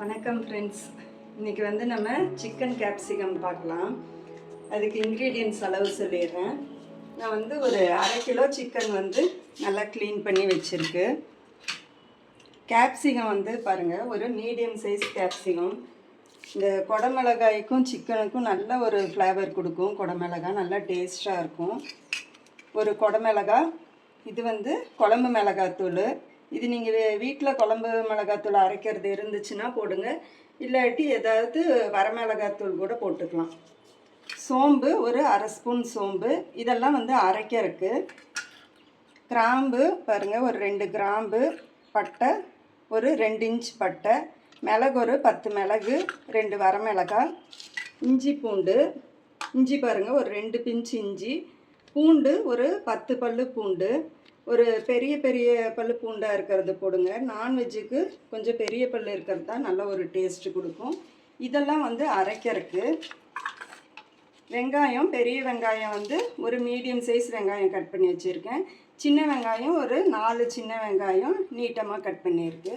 வணக்கம் ஃப்ரெண்ட்ஸ் இன்றைக்கி வந்து நம்ம சிக்கன் கேப்சிகம் பார்க்கலாம். அதுக்கு இன்க்ரீடியன்ட்ஸ் அளவு சொல்லிடுறேன். நான் வந்து ஒரு அரை கிலோ சிக்கன் வந்து நல்லா க்ளீன் பண்ணி வச்சுருக்கு. கேப்சிகம் வந்து பாருங்கள் ஒரு மீடியம் சைஸ் கேப்சிகம் இந்த குடமிளகாய்க்கும் சிக்கனுக்கும் நல்ல ஒரு ஃப்ளேவர் கொடுக்கும். குடமிளகாய் நல்லா டேஸ்ட்டாக இருக்கும். ஒரு குடமிளகாய் இது வந்து குழம்பு மிளகாத்தூள். இது நீங்கள் வீட்டில் குழம்பு மிளகாத்தூள் அரைக்கிறது இருந்துச்சுன்னா போடுங்க. இல்லாட்டி ஏதாவது வரமிளகாத்தூள் கூட போட்டுக்கலாம். சோம்பு ஒரு அரை ஸ்பூன் சோம்பு. இதெல்லாம் வந்து அரைக்கிறதுக்கு கிராம்பு பாருங்கள் ஒரு ரெண்டு கிராம்பு பட்டை ஒரு ரெண்டு இன்ச் பட்டை மிளகு ஒரு பத்து மிளகு ரெண்டு வரமிளகாய் இஞ்சி பூண்டு. இஞ்சி பாருங்கள் ஒரு ரெண்டு பிஞ்சு இஞ்சி. பூண்டு ஒரு பத்து பல்லு பூண்டு. ஒரு பெரிய பெரிய பல் பூண்டாக இருக்கிறது போடுங்க. நான்வெஜ்ஜுக்கு கொஞ்சம் பெரிய பல்லு இருக்கிறது தான் நல்ல ஒரு டேஸ்ட்டு கொடுக்கும். இதெல்லாம் வந்து அரைக்கிறதுக்கு வெங்காயம் பெரிய வெங்காயம் வந்து ஒரு மீடியம் சைஸ் வெங்காயம் கட் பண்ணி வச்சுருக்கேன். சின்ன வெங்காயம் ஒரு நாலு சின்ன வெங்காயம் நீட்டமாக கட் பண்ணியிருக்கு.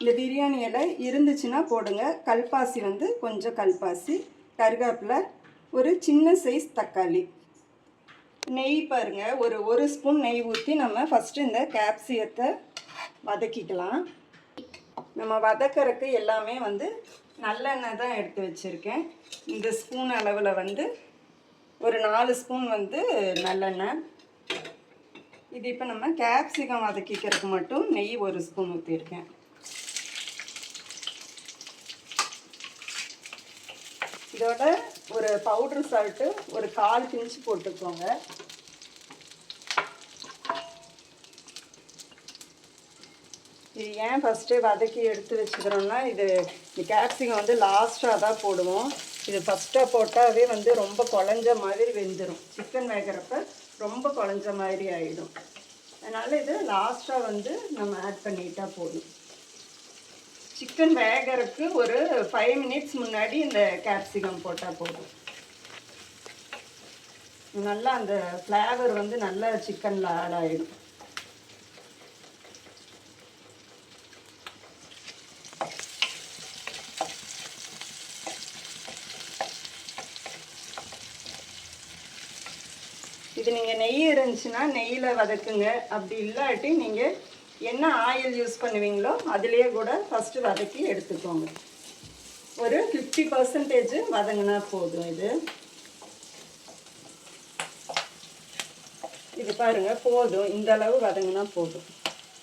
இந்த பிரியாணி இலை இருந்துச்சுன்னா போடுங்க. கல்பாசி வந்து கொஞ்சம் கல்பாசி. கருவேப்பிலை ஒரு சின்ன சைஸ் தக்காளி. நெய் பாருங்கள் ஒரு ஒரு ஸ்பூன் நெய் ஊற்றி நம்ம ஃபஸ்ட்டு இந்த கேப்சியத்தை வதக்கிக்கலாம். நம்ம வதக்கறதுக்கு எல்லாமே வந்து நல்லெண்ணெய் தான் எடுத்து வச்சுருக்கேன். இந்த ஸ்பூன் அளவில் வந்து ஒரு நாலு ஸ்பூன் வந்து நல்லெண்ணெய். இது இப்போ நம்ம கேப்சிகம் வதக்கிக்கிறதுக்கு மட்டும் நெய் ஒரு ஸ்பூன் ஊற்றிருக்கேன் இதோட ஒரு பவுடர் சால்ட்டு ஒரு கால் பிஞ்சு போட்டுக்கோங்க. இது ஏன் ஃபஸ்ட்டு வதக்கி எடுத்து வச்சுக்கிறோம்னா இது இந்த கேப்சிகம் வந்து லாஸ்ட்டாக தான் போடுவோம். இது ஃபஸ்ட்டாக போட்டாவே வந்து ரொம்ப குழஞ்ச மாதிரி வெந்துடும் சிக்கன் வேகிறப்ப ரொம்ப குழஞ்ச மாதிரி ஆகிடும் அதனால் இது லாஸ்ட்டாக வந்து நம்ம ஆட் பண்ணிட்டா போதும். சிக்கன் வேகறதுக்கு ஒரு ஃபைவ் மினிட்ஸ் முன்னாடி இந்த கேப்சிகம் போட்டால் போதும். நல்லா அந்த ஃப்ளேவர் வந்து நல்லா சிக்கனில் ஆட் ஆகிடும் இது நீங்கள் நெய் இருந்துச்சுன்னா நெய்யில் வதக்குங்க. அப்படி இல்லாட்டி நீங்கள் என்ன ஆயில் யூஸ் பண்ணுவீங்களோ அதுலேயே கூட ஃபஸ்ட்டு வதக்கி எடுத்துக்கோங்க. ஒரு ஃபிஃப்டி பர்சன்டேஜ் வதங்கினா போதும் இது. இது பாருங்கள் போதும். இந்த அளவு வதங்கினா போதும்.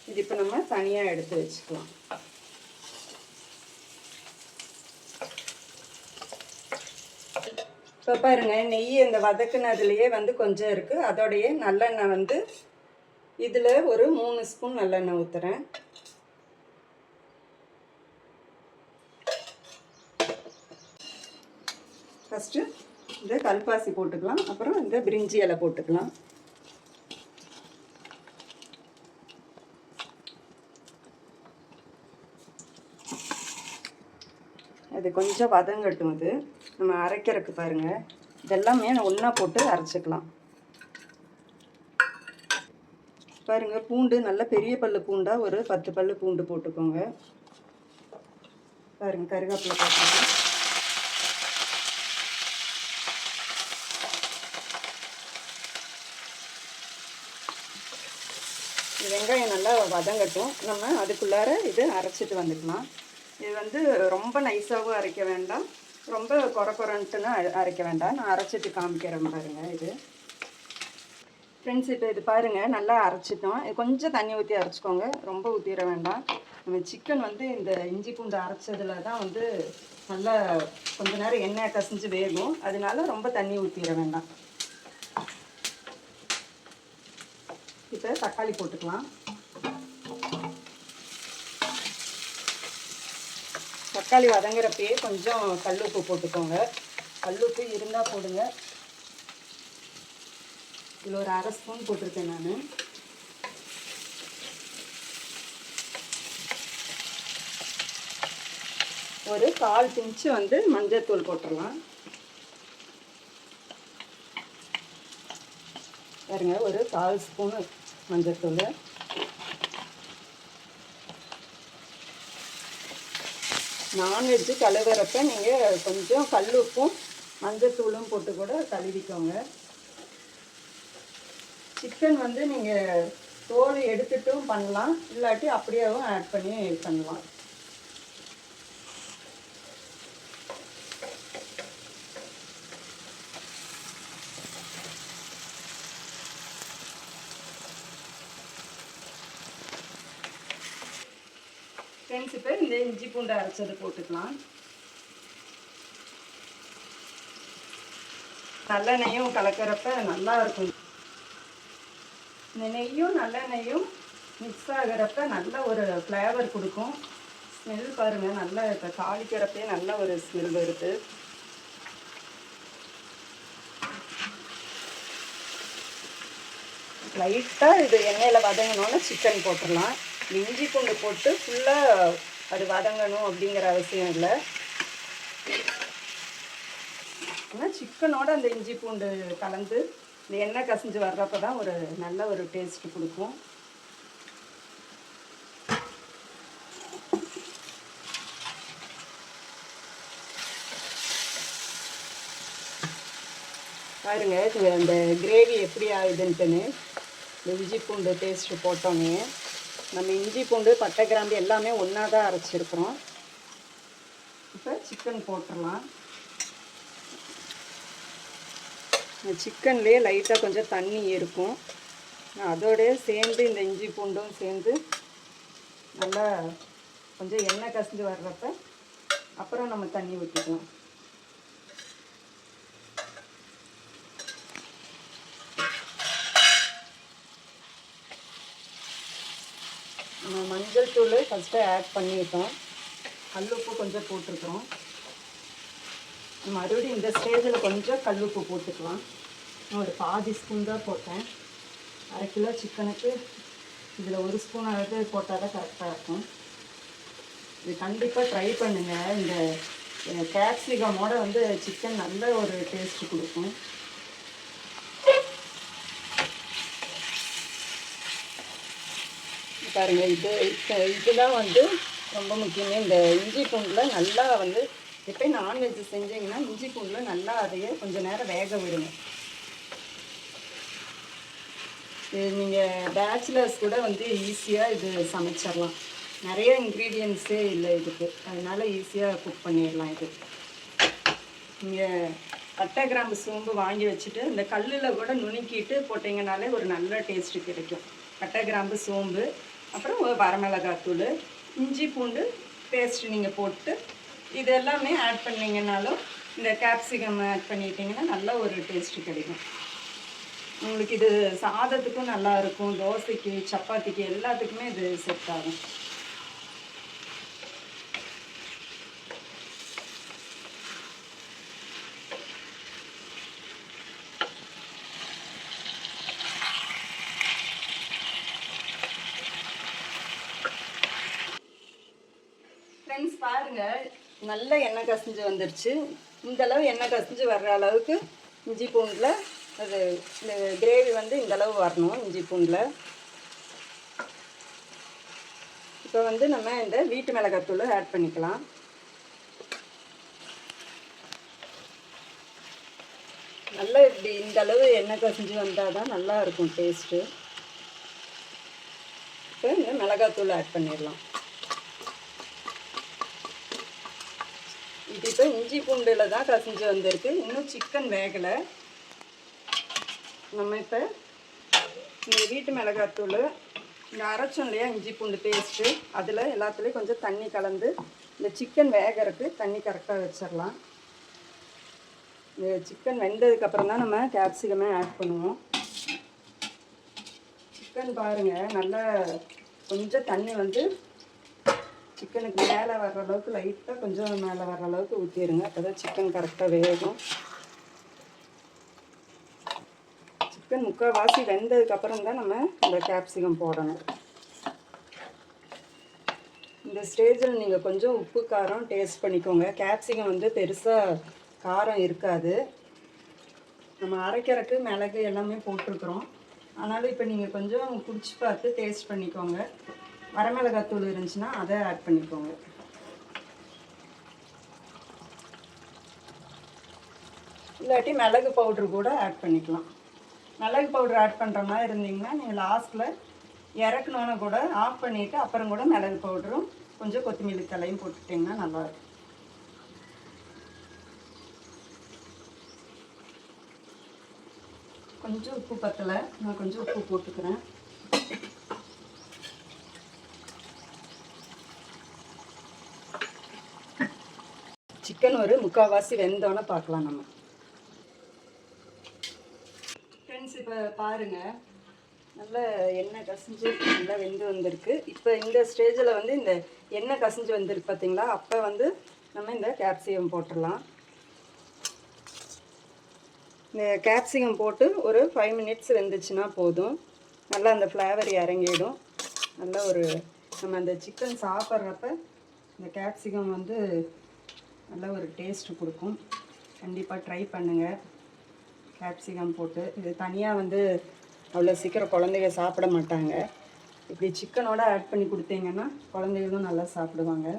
இது இப்போ நம்ம தனியாக எடுத்து வச்சுக்கலாம். இப்போ பாருங்கள் நெய் இந்த வதக்குனதுலேயே வந்து கொஞ்சம் இருக்குது அதோடைய நல்லெண்ணெய் வந்து இதில் ஒரு மூணு ஸ்பூன் நல்லெண்ணெய் ஊற்றுறேன் ஃபஸ்ட்டு இந்த கல்பாசி போட்டுக்கலாம். அப்புறம் இந்த பிரிஞ்சி இலை போட்டுக்கலாம். அது கொஞ்சம் வதங்கட்டும் அது. நம்ம அரைக்கிறதுக்கு பாருங்கள் இதெல்லாமே ஒன்றா போட்டு அரைச்சிக்கலாம். பாருங்க பூண்டு நல்ல பெரிய பல்லு பூண்டா ஒரு பத்து பல்லு பூண்டு போட்டுக்கோங்க. பாருங்க கருவேப்பிலை போட்டுக்கோங்க. வெங்காயம் நல்லா வதங்கட்டும். நம்ம அதுக்குள்ளார இது அரைச்சிட்டு வந்துக்கலாம். இது வந்து ரொம்ப நைஸாகவும் அரைக்க வேண்டாம். ரொம்ப குறை குறைன்ட்டுன்னு அரைக்க வேண்டாம். நான் அரைச்சிட்டு காமிக்கிறேன் பாருங்கள் இது. ஃப்ரெண்ட்ஸ் இப்போ இது பாருங்கள் நல்லா அரைச்சிட்டோம். கொஞ்சம் தண்ணி ஊற்றி அரைச்சிக்கோங்க. ரொம்ப ஊற்றிட வேண்டாம். நம்ம சிக்கன் வந்து இந்த இஞ்சி பூண்டு அரைச்சதுல தான் வந்து நல்லா கொஞ்ச நேரம் எண்ணெய் கசிஞ்சு வேகும். அதனால ரொம்ப தண்ணி ஊற்றிட வேண்டாம். இப்போ தக்காளி போட்டுக்கலாம். தக்காளி வதங்குறப்பயே கொஞ்சம் கல்லுப்பு போட்டுக்கோங்க. கல்லுப்பு இருந்தால் போடுங்க. இதில் ஒரு அரை ஸ்பூன் போட்டிருக்கேன் நான். ஒரு கால் பிஞ்சு வந்து மஞ்சத்தூள் போட்டுடலாம். பாருங்க ஒரு கால் ஸ்பூனு மஞ்சத்தூள். நான்வெஜ்ஜு கழுவுறப்ப நீங்கள் கொஞ்சம் கல் உப்பும் மஞ்சத்தூளும் போட்டு கூட கழுவிக்கோங்க. சிக்கன் வந்து நீங்கள் தோல் எடுத்துட்டும் பண்ணலாம். இல்லாட்டி அப்படியேவும் ஆட் பண்ணி பண்ணலாம். ஃப்ரெண்ட்ஸ் இப்போ இந்த இஞ்சி பூண்டு அரைச்சது போட்டுக்கலாம். நல்லெண்ணையும் கலக்கிறப்ப நல்லா இருக்கும். இந்த நெய்யும் நல்லெண்ணெயும் மிக்ஸ் ஆகிறப்ப நல்ல ஒரு ஃப்ளேவர் கொடுக்கும். ஸ்மெல் பாருங்கள் நல்லா இப்போ தாளிக்கிறப்பே நல்ல ஒரு ஸ்மெல் வருது. லைட்டாக இது எண்ணெயில் வதங்கணும்னு சிக்கன் போட்டுடலாம். இஞ்சி பூண்டு போட்டு ஃபுல்லாக அது வதங்கணும் அப்படிங்கிற அவசியம் இல்லை. ஆனால் சிக்கனோட அந்த இஞ்சி பூண்டு கலந்து இந்த எண்ணெய் கசிஞ்சு வர்றப்ப தான் ஒரு நல்ல ஒரு டேஸ்ட் கொடுக்கும். பாருங்க அந்த கிரேவி எப்படி ஆகுதுன்ட்டுன்னு. இந்த இஞ்சி பூண்டு டேஸ்ட்டு போட்டோன்னே நம்ம இஞ்சி பூண்டு பட்டை கிராம்பு எல்லாமே ஒன்றா தான் அரைச்சிருக்கிறோம். இப்போ சிக்கன் போட்டுடலாம் இந்த சிக்கன்லேயே லைட்டாக கொஞ்சம் தண்ணி இருக்கும். அதோடய சேர்ந்து இந்த இஞ்சி பூண்டும் சேர்ந்து நல்லா கொஞ்சம் எண்ணெய் கசிஞ்சு வர்றப்ப அப்புறம் நம்ம தண்ணி ஊற்றிக்கலாம் நம்ம மஞ்சள் தூள் ஃபஸ்ட்டு ஆட் பண்ணிட்டோம். கல்லுப்பு கொஞ்சம் போட்டிருக்கிறோம். மறுபடியும் இந்த ஸ்டேஜில் கொஞ்சம் கல்லுப்பு போட்டுக்கலாம். நான் ஒரு பாதி ஸ்பூன் தான் போட்டேன். அரை கிலோ சிக்கனுக்கு இதில் ஒரு ஸ்பூன் அளவு போட்டால் தான் கரெக்டாக இருக்கும். இது கண்டிப்பாக ட்ரை பண்ணுங்கள் இந்த கேப்சிகமோட வந்து சிக்கன் நல்ல ஒரு டேஸ்ட் கொடுக்கும். பாருங்கள் இது இப்போ இதுதான் வந்து ரொம்ப முக்கியமே. இந்த இஞ்சி பூண்டில் நல்லா வந்து இப்போ நான்வெஜ் செஞ்சீங்கன்னா இஞ்சி பூண்டில் நல்லா அதையே கொஞ்சம் நேரம் வேக விடுங்க. இது நீங்கள் பேச்சுலர்ஸ் கூட வந்து ஈஸியாக இது சமைச்சிடலாம் நிறைய இன்க்ரீடியன்ஸே இல்லை இதுக்கு. அதனால் ஈஸியாக குக் பண்ணிடலாம் இது. நீங்கள் பட்டை கிராம்பு சோம்பு வாங்கி வச்சுட்டு இந்த கல்லில் கூட நுணுக்கிட்டு போட்டிங்கனாலே ஒரு நல்ல டேஸ்ட்டு கிடைக்கும். பட்டை கிராம்பு சோம்பு அப்புறம் ஒரு வரமிளகாத்தூள் இஞ்சி பூண்டு பேஸ்ட் நீங்கள் போட்டு இது எல்லாமே ஆட் பண்ணிங்கனாலும் இந்த கேப்சிகம் ஆட் பண்ணிட்டீங்கன்னா நல்ல ஒரு டேஸ்ட்டு கிடைக்கும். உங்களுக்கு இது சாதத்துக்கும் நல்லா இருக்கும் தோசைக்கு சப்பாத்திக்கு எல்லாத்துக்குமே இது செட் ஆகும். ஃப்ரெண்ட்ஸ் பாருங்க நல்ல எண்ணெய் கசிஞ்சு வந்துருச்சு. இந்த அளவு எண்ணெய் கசிஞ்சு வர்ற அளவுக்கு இஞ்சி பூண்டில் அது இந்த கிரேவி வந்து இந்த அளவு வரணும் இஞ்சி பூண்டில். இப்போ வந்து நம்ம இந்த வீட்டு மிளகாத்தூள் ஆட் பண்ணிக்கலாம். நல்லா இப்படி இந்த அளவு எண்ணெய் கசிஞ்சு வந்தால் தான் நல்லா இருக்கும் டேஸ்ட்டு இப்போ இந்த மிளகாத்தூள் ஆட் பண்ணிடலாம். இப்போ இஞ்சி பூண்டில் தான் கசிஞ்சு வந்திருக்கு. இன்னும் சிக்கன் வேகலை. நம்ம இப்போ இந்த வீட்டு மிளகாத்தூள் இந்த அரைச்சோம் இல்லையா இஞ்சி பூண்டு பேஸ்ட்டு அதில் எல்லாத்துலேயும் கொஞ்சம் தண்ணி கலந்து இந்த சிக்கன் வேகிறதுக்கு தண்ணி கரெக்டாக வச்சிடலாம் இந்த சிக்கன் வெந்ததுக்கப்புறம் தான் நம்ம கேப்சிகமே ஆட் பண்ணுவோம். சிக்கன் பாருங்கள் நல்லா கொஞ்சம் தண்ணி வந்து சிக்கனுக்கு மேலே வர்ற அளவுக்கு லைட்டாக கொஞ்சம் மேலே வர்ற அளவுக்கு ஊற்றிடுங்க அப்போ தான் சிக்கன் கரெக்டாக வேகும். சிக்கன் முக்கால்வாசி வெந்ததுக்கப்புறம் தான் நம்ம இந்த கேப்சிகம் போடணும். இந்த ஸ்டேஜில் நீங்கள் கொஞ்சம் உப்பு காரம் டேஸ்ட் பண்ணிக்கோங்க. கேப்சிகம் வந்து பெருசாக காரம் இருக்காது. நம்ம அரைக்கிறதுக்கு மிளகு எல்லாமே போட்டிருக்கிறோம். ஆனாலும் இப்போ நீங்கள் கொஞ்சம் குடிச்சு பார்த்து டேஸ்ட் பண்ணிக்கோங்க. வரமிளகாத்தூள் இருந்துச்சுன்னா அதை ஆட் பண்ணிக்கோங்க. இல்லாட்டி மிளகு பவுட்ரு கூட ஆட் பண்ணிக்கலாம். மிளகு பவுட்ரு ஆட் பண்ணுற மாதிரி இருந்தீங்கன்னா நீங்கள் லாஸ்ட்டில் இறக்கணுன்னு கூட ஆஃப் பண்ணிவிட்டு அப்புறம் கூட மிளகு பவுடரும் கொஞ்சம் கொத்தமல்லி தலையும் போட்டுட்டிங்கன்னா நல்லாயிருக்கும். கொஞ்சம் உப்பு பத்தலை. நான் கொஞ்சம் உப்பு போட்டுக்கிறேன். சிக்கன் ஒரு முக்கால்வாசி வெந்தோன்னே பார்க்கலாம் நம்ம. ஃப்ரெண்ட்ஸ் இப்போ பாருங்கள் நல்லா எண்ணெய் கசிஞ்சு நல்லா வெந்து வந்திருக்கு. இப்போ இந்த ஸ்டேஜில் வந்து இந்த எண்ணெய் கசிஞ்சு வந்திருக்கு பார்த்தீங்களா அப்போ வந்து நம்ம இந்த கேப்சிகம் போட்டுடலாம். இந்த கேப்சிகம் போட்டு ஒரு ஃபைவ் மினிட்ஸ் வெந்துச்சுன்னா போதும். நல்லா அந்த ஃப்ளேவர் இறங்கிடும். நல்ல ஒரு நம்ம அந்த சிக்கன் சாப்பிட்றப்ப இந்த கேப்சிகம் வந்து நல்ல ஒரு டேஸ்ட் கொடுக்கும். கண்டிப்பாக ட்ரை பண்ணுங்கள் கேப்சிகம் போட்டு. இது தனியாக வந்து அவ்வளோ சீக்கிரம் குழந்தைங்க சாப்பிட மாட்டாங்க. இப்படி சிக்கனோட ஆட் பண்ணி கொடுத்தீங்கன்னா குழந்தைகளும் நல்லா சாப்பிடுவாங்க.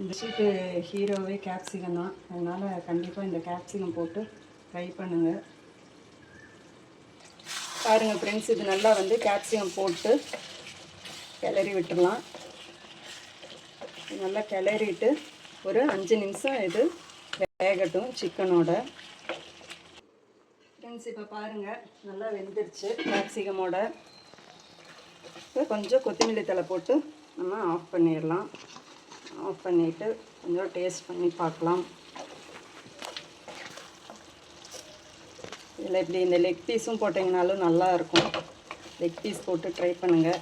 இந்த ஷீட்டு ஹீரோவே கேப்சிகம் தான். அதனால் கண்டிப்பாக இந்த கேப்சிகம் போட்டு ட்ரை பண்ணுங்கள் பாருங்கள் ஃப்ரெண்ட்ஸ் இது நல்லா வந்து கேப்சிகம் போட்டு கிளறி விட்டுடலாம் நல்லா கிளறிட்டு ஒரு அஞ்சு நிமிஷம் இது வேகட்டும் சிக்கனோட ஃப்ரெண்ட்ஸ் இப்போ பாருங்கள் நல்லா வெந்துருச்சு கேப்சிகமோட இப்போ கொஞ்சம் கொத்தமல்லி தழை போட்டு நம்ம ஆஃப் பண்ணிடலாம். ஆஃப் பண்ணிவிட்டு கொஞ்சம் டேஸ்ட் பண்ணி பார்க்கலாம். இதில் இப்படி இந்த லெக் பீஸும் போட்டிங்கனாலும் நல்லாயிருக்கும் லெக் பீஸ் போட்டு ட்ரை பண்ணுங்கள்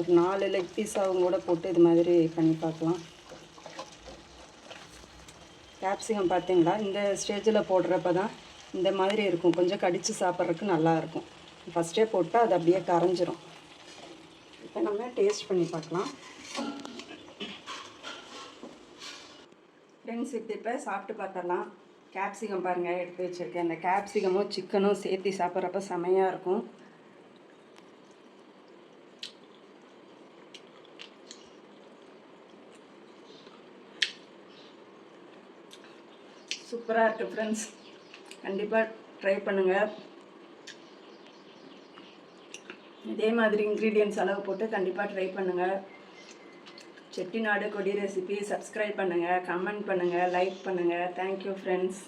ஒரு நாலு லெக் பீஸாகவும் கூட போட்டு இது மாதிரி பண்ணி பார்க்கலாம். கேப்சிகம் பார்த்தீங்களா? இந்த ஸ்டேஜில் போடுறப்ப தான் இந்த மாதிரி இருக்கும். கொஞ்சம் கடித்து சாப்பிட்றதுக்கு நல்லாயிருக்கும் ஃபஸ்ட்டே போட்டால் அது அப்படியே கரைஞ்சிரும். இப்போ நம்ம டேஸ்ட் பண்ணி பார்க்கலாம். ஃப்ரெண்ட்ஸ் இப்போ இப்போ சாப்பிட்டு பார்த்தரலாம் கேப்சிகம் பாருங்கள் எடுத்து வச்சுருக்கேன். இந்த கேப்சிகமும் சிக்கனும் சேர்த்து சாப்பிட்றப்ப செமையாக இருக்கும். சூப்பராக இருக்குது ஃப்ரெண்ட்ஸ் கண்டிப்பாக ட்ரை பண்ணுங்கள் இதே மாதிரி இன்க்ரீடியன்ஸ் அளவு போட்டு கண்டிப்பாக ட்ரை பண்ணுங்கள் செட்டிநாடு கொடி ரெசிபி சப்ஸ்கிரைப் பண்ணுங்கள் கமெண்ட் பண்ணுங்கள் லைக் பண்ணுங்கள் தேங்க்யூ ஃப்ரெண்ட்ஸ்